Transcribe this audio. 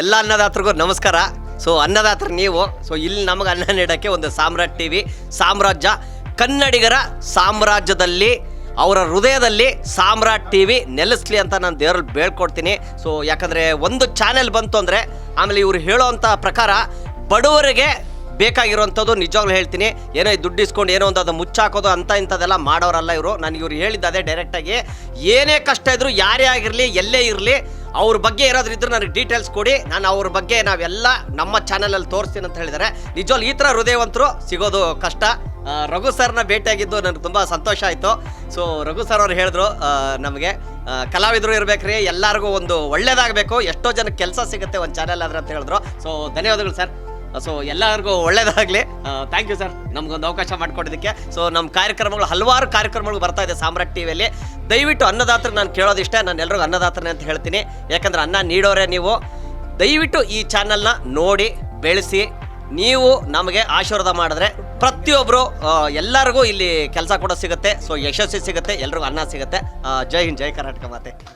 ಎಲ್ಲ ಅನ್ನದಾತ್ರಿಗೂ ನಮಸ್ಕಾರ. ಸೊ ಅನ್ನದಾತರು ನೀವು. ಸೊ ಇಲ್ಲಿ ನಮಗೆ ಅನ್ನ ನೀಡೋಕ್ಕೆ ಒಂದು ಸಾಮ್ರಾಟ್ ಟಿ ವಿ, ಸಾಮ್ರಾಜ್ಯ, ಕನ್ನಡಿಗರ ಸಾಮ್ರಾಜ್ಯದಲ್ಲಿ, ಅವರ ಹೃದಯದಲ್ಲಿ ಸಾಮ್ರಾಟ್ ಟಿ ವಿ ನೆಲೆಸ್ಲಿ ಅಂತ ನಾನು ದೇವರಲ್ಲಿ ಬೇಳ್ಕೊಡ್ತೀನಿ ಸೊ ಯಾಕಂದರೆ ಒಂದು ಚಾನೆಲ್ ಬಂತು ಅಂದರೆ, ಆಮೇಲೆ ಇವರು ಹೇಳೋವಂಥ ಪ್ರಕಾರ ಬಡವರಿಗೆ ಬೇಕಾಗಿರುವಂಥದ್ದು ನಿಜವಾಗ್ಲೂ ಹೇಳ್ತೀನಿ. ಏನೋ ದುಡ್ಡು ಇಸ್ಕೊಂಡು ಏನೋ ಒಂದು ಅದು ಮುಚ್ಚಾಕೋದು ಅಂತ ಇಂಥದ್ದೆಲ್ಲ ಮಾಡೋರಲ್ಲ ಇವರು. ನಾನು ಇವ್ರು ಹೇಳಿದ್ದು ಅದೇ ಡೈರೆಕ್ಟಾಗಿ ಏನೇ ಕಷ್ಟ ಇದ್ದರೂ ಯಾರೇ ಆಗಿರಲಿ, ಎಲ್ಲೇ ಇರಲಿ ಅವ್ರ ಬಗ್ಗೆ ಏನಾದ್ರೂ ಇದ್ರೆ ನನಗೆ ಡೀಟೇಲ್ಸ್ ಕೊಡಿ. ನಾನು ಅವ್ರ ಬಗ್ಗೆ ನಾವೆಲ್ಲ ನಮ್ಮ ಚಾನಲಲ್ಲಿ ತೋರಿಸ್ತೀನಿ ಅಂತ ಹೇಳಿದ್ದಾರೆ ನಿಜವಾಗ್ಲೂ ಈ ಥರ ಹೃದಯವಂತರು ಸಿಗೋದು ಕಷ್ಟ. ರಘು ಸರ್ನ ಭೇಟಿಯಾಗಿದ್ದು ನನಗೆ ತುಂಬ ಸಂತೋಷ ಆಯಿತು. ಸೊ ರಘು ಸರ್ ಅವ್ರು ಹೇಳಿದ್ರು ನಮಗೆ ಕಲಾವಿದರು ಕಲಾವಿದರು ಇರ್ಬೇಕ್ರಿ, ಎಲ್ಲರಿಗೂ ಒಂದು ಒಳ್ಳೇದಾಗಬೇಕು. ಎಷ್ಟೋ ಜನಕ್ಕೆ ಕೆಲಸ ಸಿಗುತ್ತೆ ಒಂದು ಚಾನಲ್ ಆದ್ರೆ ಅಂತ ಹೇಳಿದ್ರು. ಸೊ ಧನ್ಯವಾದಗಳು ಸರ್. ಸೊ ಎಲ್ಲರಿಗೂ ಒಳ್ಳೇದಾಗಲಿ. ಥ್ಯಾಂಕ್ ಯು ಸರ್ ನಮಗೊಂದು ಅವಕಾಶ ಮಾಡಿಕೊಡೋದಕ್ಕೆ ಸೊ ನಮ್ಮ ಕಾರ್ಯಕ್ರಮಗಳು, ಹಲವಾರು ಕಾರ್ಯಕ್ರಮಗಳು ಬರ್ತಾ ಇದೆ ಸಾಮ್ರಾಟ್ ಟಿವಿಯಲ್ಲಿ ದಯವಿಟ್ಟು ಅನ್ನದಾತ್ರ ನಾನು ಕೇಳೋದಿಷ್ಟೇ, ನಾನು ಎಲ್ಲರಿಗೂ ಅನ್ನದಾತ್ರನೇ ಅಂತ ಹೇಳ್ತೀನಿ. ಯಾಕಂದ್ರೆ ಅನ್ನ ನೀಡೋರೆ ನೀವು. ದಯವಿಟ್ಟು ಈ ಚಾನಲ್ನ ನೋಡಿ, ಬೆಳೆಸಿ. ನೀವು ನಮಗೆ ಆಶೀರ್ವಾದ ಮಾಡಿದ್ರೆ ಪ್ರತಿಯೊಬ್ಬರು ಎಲ್ಲರಿಗೂ ಇಲ್ಲಿ ಕೆಲಸ ಕೂಡ ಸಿಗುತ್ತೆ. ಸೊ ಯಶಸ್ವಿ ಸಿಗುತ್ತೆ, ಎಲ್ರಿಗೂ ಅನ್ನ ಸಿಗುತ್ತೆ. ಜೈ ಹಿಂದ್, ಜೈ ಕರ್ನಾಟಕ ಮಾತೆ.